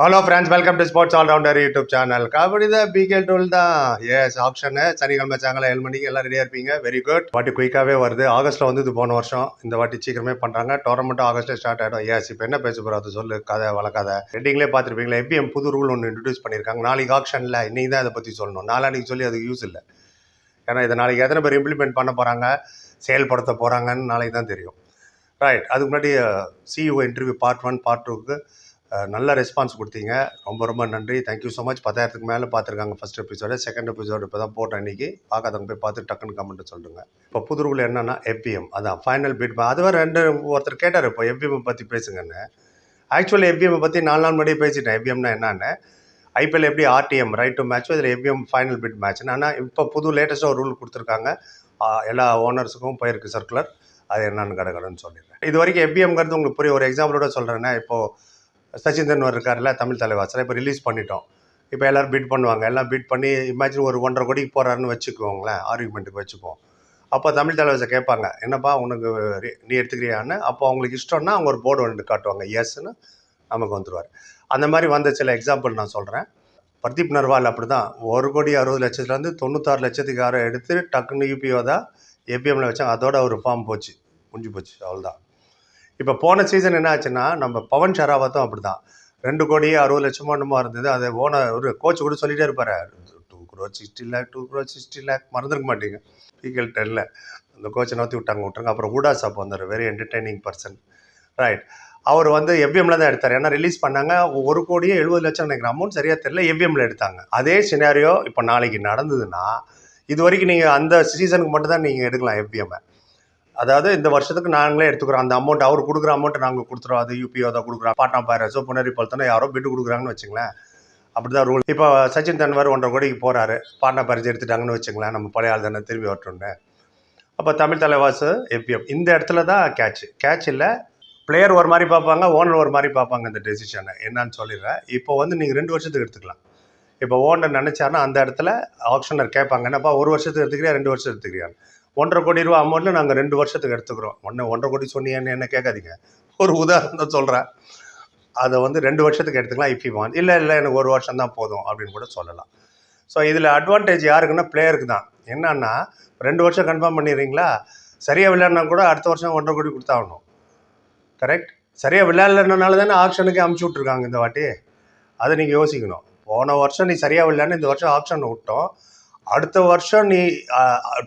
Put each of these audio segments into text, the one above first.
Hello friends welcome to sports allrounder YouTube channel kabaddi தான் PK டூல் தான் எஸ் ஆப்ஷனு சனிக்கிழமை சாயங்காலம் ஏழு மணிக்கு எல்லாம் ரெடியாக இருப்பீங்க. வெரி குட் வாட்டி குயிக்காகவே வருது. ஆகஸ்ட்டில் வந்து இது போன வருஷம். இந்த வாட்டி சீக்கிரமே பண்ணுறாங்க டோர்னமெண்ட்டும் ஆகஸ்ட்டில் ஸ்டார்ட் ஆகிடும் எஸ் இப்போ என்ன பேச போகிறோம் அது சொல்லு. கதை வளர்க்காத ரெட்டிங்லேயே பார்த்துருப்பீங்களா? எப்பிஎம் புது ரூல் ஒன்று இன்ட்ரடியூஸ் பண்ணியிருக்காங்க. நாளைக்கு ஆப்ஷனில் இன்னைக்கு தான் இதை பற்றி சொல்லணும். நாளானிக்கு சொல்லி அதுக்கு யூஸ் இல்லை. ஏன்னா இதை நாளைக்கு எத்தனை பேர் இம்ப்ளிமெண்ட் பண்ண போகிறாங்க செயல்படுத்த போகிறாங்கன்னு நாளைக்கு தான் தெரியும். ரைட் அதுக்கு முன்னாடி CEO interview part one part டூக்கு நல்ல ரெஸ்பான்ஸ் கொடுத்தீங்க. ரொம்ப ரொம்ப நன்றி. தேங்க்யூ ஸோ மச் பத்தாயிரத்துக்கு மேலே பார்த்துருக்காங்க ஃபஸ்ட் எபிசோடு செகண்ட் எபிசோடு இப்போ தான் போட்டேன் அன்றைக்கி பார்க்காதவங்க போய் பார்த்து டக்குன்னு கமெண்ட் சொல்லுங்க. இப்போ புது ரூல் என்னென்னா எப்பிஎம் அதான் ஃபைனல் பீட் அதுவே ரெண்டு ஒருத்தர் கேட்டார் இப்போ எப்பிஎம் பற்றி பேசுங்கன்னு. ஆக்சுவலி எப்பிஎம் பற்றி நாலு நாள் முன்னாடியே பேசிட்டேன். எப்பிஎம்னா என்னென்னு. ஐபிஎல் எப்படி ஆர்டிஎம் ரைட் டு மேட்ச் இதில் எப்பிஎம் ஃபைனல் பிட் மேட்ச் ஆனால் இப்போ புது லேட்டஸ்ட்டாக ஒரு ரூல் கொடுத்துருக்காங்க. எல்லா ஓனர்ஸுக்கும் போயிருக்கு சர்க்குலர் அது என்னன்னு கடகடன்னு சொல்லிடுறேன். இது வரைக்கும் எப்பிஎம்ங்கிறது உங்களுக்கு புரிய ஒரு எக்ஸாம்பிளோட சொல்கிறேன்னா இப்போது சச்சின் தென்வர் இருக்கார்ல தமிழ் தலைவாசல் இப்போ ரிலீஸ் பண்ணிட்டோம். இப்போ எல்லோரும் பிட் பண்ணுவாங்க. எல்லாம் பிட் பண்ணி இமேஜின் ஒரு ஒன்றரை கோடிக்கு போகிறாருன்னு வச்சுக்கோங்களேன் ஆர்குமெண்ட்டுக்கு வச்சுப்போம். அப்போ தமிழ் தலைவாசை கேட்பாங்க என்னப்பா உனக்கு நீ எடுத்துக்கிறியான்னு? அப்போ அவங்களுக்கு இஷ்டம்னா அவங்க ஒரு போர்டு ஒன்று காட்டுவாங்க. எஸ்ன்னு நமக்கு வந்துடுவார் அந்த மாதிரி வந்த சில எக்ஸாம்பிள் நான் சொல்கிறேன் பிரதீப் நர்வால் அப்படி தான் ஒரு கோடி அறுபது லட்சத்துலேருந்து தொண்ணூத்தாறு லட்சத்துக்கு ஆறு எடுத்து டக்குன்னு யூபிஓ தான் ஏபிஎம்மில் வச்சாங்க. அதோட ஒரு ஃபார்ம் போச்சு. முடிஞ்சு போச்சு. அவ்வளோதான் இப்போ போன சீசன் என்ன ஆச்சுன்னா நம்ம பவன் ஷராவத்தும் அப்படி தான் ரெண்டு கோடி அறுபது லட்சமோ என்னமோ இருந்தது. அதை ஓனர் ஒரு கோச் கூட சொல்லிகிட்டே இருப்பாரு. Two crore sixty lakh two crore sixty lakh மறந்துருக்க மாட்டீங்க. பிகல் டென்னில் அந்த கோச்சை நோத்தி விட்டாங்க விட்டுருங்க. அப்புறம் ஹூடா சாப் வந்தார். வெரி என்டர்டைனிங் பர்சன் ரைட் அவர் வந்து எவ்விஎம்ல தான் எடுத்தார். ஏன்னா ரிலீஸ் பண்ணாங்க. ஒரு கோடியே எழுபது லட்சம் நினைக்கிற அமௌண்ட் சரியாக தெரியல. எவ்விஎம்ல எடுத்தாங்க. அதே சினாரியோ இப்போ நாளைக்கு நடந்ததுன்னா இது வரைக்கும் நீங்கள் அந்த சீசனுக்கு மட்டும் தான் நீங்கள் எடுக்கலாம் எவ்விஎம் அதாவது இந்த வருஷத்துக்கு நாங்களே எடுத்துக்கிறோம். அந்த அமௌண்ட் அவர் கொடுக்குற அமௌண்ட் நாங்கள் கொடுத்துருவோம் அது யூபிஓ தான் கொடுக்குறோம். பாட்னா பைரஸோ புனரி பல்த்தனோ யாரோ பிட்டு கொடுக்குறாங்கன்னு வச்சுங்களேன். அப்படி தான் ரூல் இப்போ சச்சின் தன்வர் ஒன்றரை கோடிக்கு போகிறாரு பாட்னா பரிசு எடுத்துட்டாங்கன்னு வச்சுங்களேன். நம்ம பழைய ஆள் தானே திரும்பி வரட்டும்னு. அப்போ தமிழ் தலைவாசு எப்பிஎம் இந்த இடத்துல தான் கேட்ச் கேட்ச் இல்லை. பிளேயர் ஒரு மாதிரி பார்ப்பாங்க ஓனர் ஒரு மாதிரி பார்ப்பாங்க இந்த டெசிஷனை என்னன்னு சொல்லிடுறேன். இப்போ வந்து நீங்கள் ரெண்டு வருஷத்துக்கு எடுத்துக்கலாம். இப்போ ஓனர் நினச்சாருன்னா அந்த இடத்துல ஆப்ஷனர் கேட்பாங்க. என்னப்பா ஒரு வருஷத்துக்கு எடுத்துக்கிறியா ரெண்டு வருஷம் எடுத்துக்கிறியா ஒன்றரை கோடி ரூபா அமௌண்ட்டில் நாங்கள் ரெண்டு வருஷத்துக்கு எடுத்துக்கிறோம். ஒன்று ஒன்றரை கோடி சொன்னீங்கன்னு என்ன கேட்காதீங்க. ஒரு உதாரணம் சொல்கிறேன் அதை வந்து ரெண்டு வருஷத்துக்கு எடுத்துக்கலாம் இஃப் யூ வான் இல்லை இல்லை எனக்கு ஒரு வருஷம் தான் போதும் அப்படின்னு கூட சொல்லலாம். ஸோ இதில் அட்வான்டேஜ் யாருக்குன்னா பிளேயருக்கு தான். என்னன்னா ரெண்டு வருஷம் கன்ஃபார்ம் பண்ணிடுறீங்களா? சரியாக விளையாடினா கூட அடுத்த வருஷம் ஒன்றரை கோடி கொடுத்தாகணும். கரெக்ட் சரியாக விளையாடலனால தானே ஆப்ஷனுக்கு அமுச்சு விட்ருக்காங்க இந்த வாட்டி? அதை நீங்கள் யோசிக்கணும். போன வருஷம் நீ சரியாக விளையாடு இந்த வருஷம் ஆப்ஷன் விட்டோம். அடுத்த வருஷம் நீ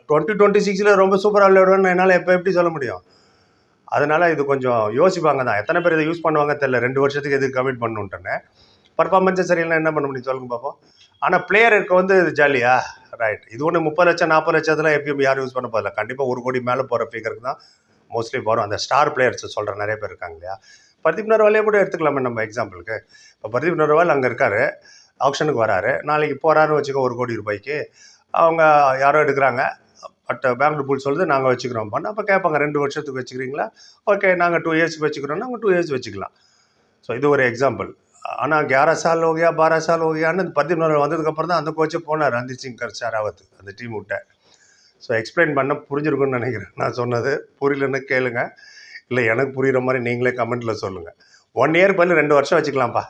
டுவெண்ட்டி டுவெண்ட்டி சிக்ஸில் ரொம்ப சூப்பராக விளையாடுவேன்னு என்னால் எப்போ எப்படி சொல்ல முடியும்? அதனால் இது கொஞ்சம் யோசிப்பாங்க தான். எத்தனை பேர் இதை யூஸ் பண்ணுவாங்க தெரியல. ரெண்டு வருஷத்துக்கு எதுக்கு கமிட் பண்ணுன்ட்டுன்னு பர்ஃபார்மன்ஸே சரியில்லை என்ன பண்ண முடியும் சொல்லுங்க பார்ப்போம் ஆனால் பிளேயருக்கு வந்து இது ஜாலியா ரைட் இது ஒன்று முப்பது லட்சம் நாற்பது லட்சத்தில் எப்பயும் யாரும் யூஸ் பண்ண போதில்ல கண்டிப்பாக ஒரு கோடி மேலே போகிற ஃபிகருக்கு தான் மோஸ்ட்லி வரும். அந்த ஸ்டார் பிளேயர்ஸ் சொல்கிற நிறைய பேர் இருக்காங்க இல்லையா? பிரதீப் நர்வாலே கூட எடுத்துக்கலாமே நம்ம எக்ஸாம்பிளுக்கு இப்போ பிரதீப் நர்வால் அங்கே இருக்காரு. ஆப்ஷனுக்கு வராரு. நாளைக்கு போகிறாருன்னு வச்சுக்கோ ஒரு கோடி ரூபாய்க்கு. அவங்க யாரோ எடுக்கிறாங்க. பட் பெங்களூர் புல் சொல்லுது நாங்கள் வச்சுக்கிறோம் பண்ண அப்போ கேட்பாங்க ரெண்டு வருஷத்துக்கு வச்சுக்கிறீங்களா? ஓகே நாங்கள் டூ இயர்ஸ்க்கு வச்சுக்கிறோன்னா அவங்க டூ இயர்ஸ் வச்சுக்கலாம். ஸோ இது ஒரு எக்ஸாம்பிள் ஆனால் கியாரா சால் ஓகியா பாரா சால் ஓகியான்னு பிரதீப் வந்ததுக்கப்புறம் தான் அந்த கோச்சே போனார் ரஞ்சித் சிங் கர் ஷராவத் அந்த டீம் விட்ட ஸோ எக்ஸ்பிளைன் பண்ண புரிஞ்சிருக்கும்னு நினைக்கிறேன். நான் சொன்னது புரியலன்னு கேளுங்க. இல்லை எனக்கு புரிகிற மாதிரி நீங்களே கமெண்ட்டில் சொல்லுங்கள் ஒன் இயர் பதில் ரெண்டு வருஷம் வச்சுக்கலாம்ப்பா.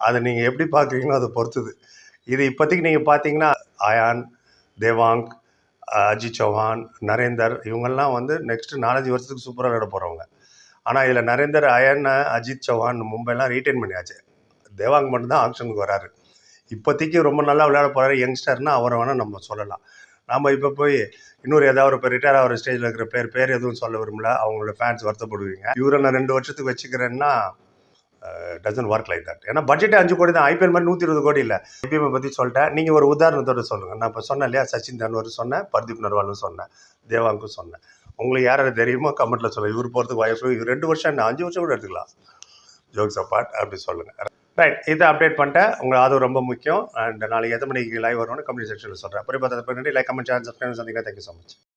அதை நீங்கள் எப்படி பார்க்குறீங்களோ அதை பொறுத்துது. இது இப்போதைக்கு நீங்கள் பார்த்தீங்கன்னா ஆயான் தேவாங்க் அஜித் சௌஹான் நரேந்தர் இவங்கெல்லாம் வந்து நெக்ஸ்ட்டு நாலஞ்சு வருஷத்துக்கு சூப்பராக விளையாட போகிறவங்க ஆனால் இதில் நரேந்தர் அயன் அஜித் சௌஹான் மும்பைலாம் ரீட்டைன் பண்ணியாச்சு. தேவாங் மட்டும்தான் ஆக்ஷனுக்கு வராரு. இப்போதைக்கு ரொம்ப நல்லா விளையாட போகிறாரு யங்ஸ்டர்னால் அவரை வேணால் நம்ம சொல்லலாம். நாம் இப்போ போய் இன்னொரு ஏதாவது ஒரு இப்போ ரிட்டையர் ஆகிற ஸ்டேஜில் இருக்கிற பேர் பேர் எதுவும் சொல்ல விரும்பல. அவங்களோட ஃபேன்ஸ் வருத்தப்படுவீங்க. இவரை நான் ரெண்டு வருஷத்துக்கு வச்சுக்கிறேன்னா டசன் ஒர்க் லைக் தட் ஏன்னா பட்ஜெட் அஞ்சு கோடி தான். ஐபிஎல் மாதிரி நூற்றி இருபது கோடி இல்லை. ஐபிஎம் பற்றி சொல்லிட்டேன். நீங்கள் ஒரு உதாரணத்தோட சொல்லுங்கள் நான் இப்போ சொன்னேன் இல்லையா? சச்சின் தன்வர் சொன்னேன் பர்தீப் நர்வாலும் சொன்னேன் தேவாங்கும் சொன்னேன். உங்களுக்கு யார் தெரியுமோ கமெண்ட்டில் சொல்லுங்கள் இவர் போகிறதுக்கு வாய்ப்பு இவர் ரெண்டு வருஷம் என்ன? அஞ்சு வருஷம் கூட எடுத்துக்கலாம். ஜோக்ஸ் அப்பாட் அப்படி சொல்லுங்கள் ரைட் இதை அப்டேட் பண்ணிட்டேன். உங்களை அது ரொம்ப முக்கியம். அண்ட் நாளைக்கு எத்தனை மணிக்கு லைவ் வரும்னு கமெண்ட் செக்ஷனில் சொல்கிறேன் அப்புறம் பார்த்தா பின்னாடி லைக் கமெண்ட் சேனல் சப்ஸ்கிரைப் சந்திக்கிறேன். Thank you so much